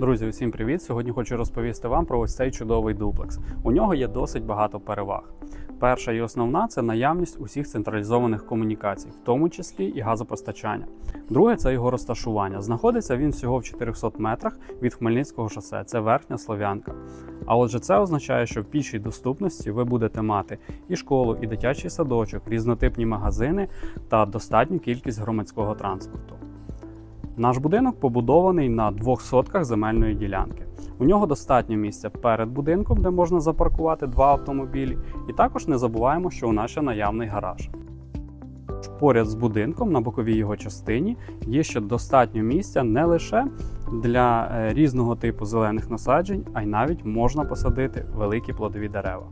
Друзі, усім привіт! Сьогодні хочу розповісти вам про ось цей чудовий дуплекс. У нього є досить багато переваг. Перша і основна це наявність усіх централізованих комунікацій, в тому числі і газопостачання. Друге це його розташування. Знаходиться він всього в 400 метрах від Хмельницького шосе. Це верхня слов'янка. А отже, це означає, що в пішій доступності ви будете мати і школу, і дитячий садочок, різнотипні магазини та достатню кількість громадського транспорту. Наш будинок побудований на двох сотках земельної ділянки. У нього достатньо місця перед будинком, де можна запаркувати два автомобілі, і також не забуваємо, що у нас ще наявний гараж. Поряд з будинком на боковій його частині є ще достатньо місця не лише для е, різного типу зелених насаджень, а й навіть можна посадити великі плодові дерева.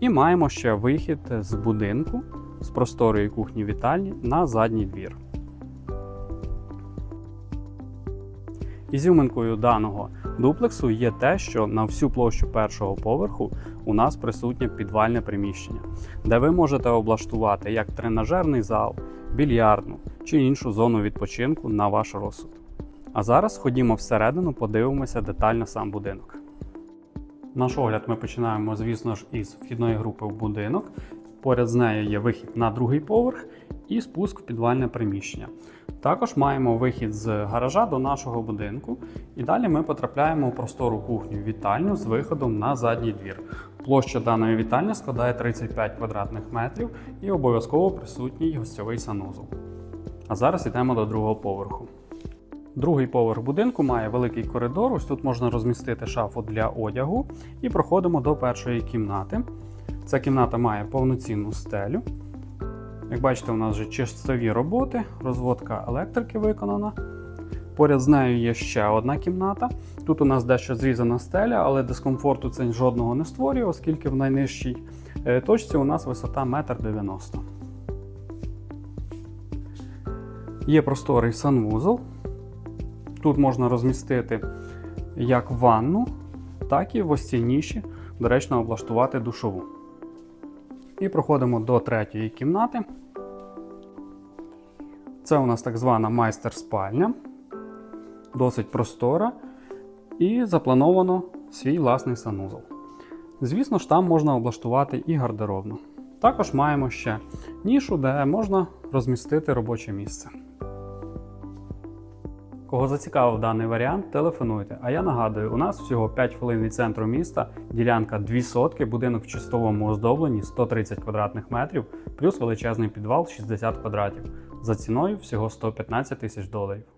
І маємо ще вихід з будинку з просторої кухні вітальні на задній двір. Ізюминкою даного дуплексу є те, що на всю площу першого поверху у нас присутнє підвальне приміщення, де ви можете облаштувати як тренажерний зал, більярдну чи іншу зону відпочинку на ваш розсуд. А зараз ходімо всередину, подивимося детально сам будинок. Наш огляд ми починаємо, звісно ж, із вхідної групи в будинок. Поряд з нею є вихід на другий поверх і спуск в підвальне приміщення. Також маємо вихід з гаража до нашого будинку, і далі ми потрапляємо у простору кухню вітальню з виходом на задній двір. Площа даної вітальні складає 35 квадратних метрів і обов'язково присутній гостьовий санузел. А зараз йдемо до другого поверху. Другий поверх будинку має великий коридор. Ось тут можна розмістити шафу для одягу і проходимо до першої кімнати. Ця кімната має повноцінну стелю. Як бачите, у нас вже чистові роботи, розводка електрики виконана. Поряд з нею є ще одна кімната. Тут у нас дещо зрізана стеля, але дискомфорту це жодного не створює, оскільки в найнижчій е, точці у нас висота 1,90 м. Є просторий санвузол. Тут можна розмістити як ванну, так і в ось доречно облаштувати душову. І проходимо до третьої кімнати. Це у нас так звана майстер-спальня, досить простора, і заплановано свій власний санузел. Звісно ж, там можна облаштувати і гардеробну. Також маємо ще нішу, де можна розмістити робоче місце. Кого зацікавив даний варіант, телефонуйте. А я нагадую, у нас всього 5 хвилин від центру міста, ділянка 2 сотки, будинок в чистовому оздобленні 130 квадратних метрів, плюс величезний підвал 60 квадратів. За ціною всього 115 тисяч доларів.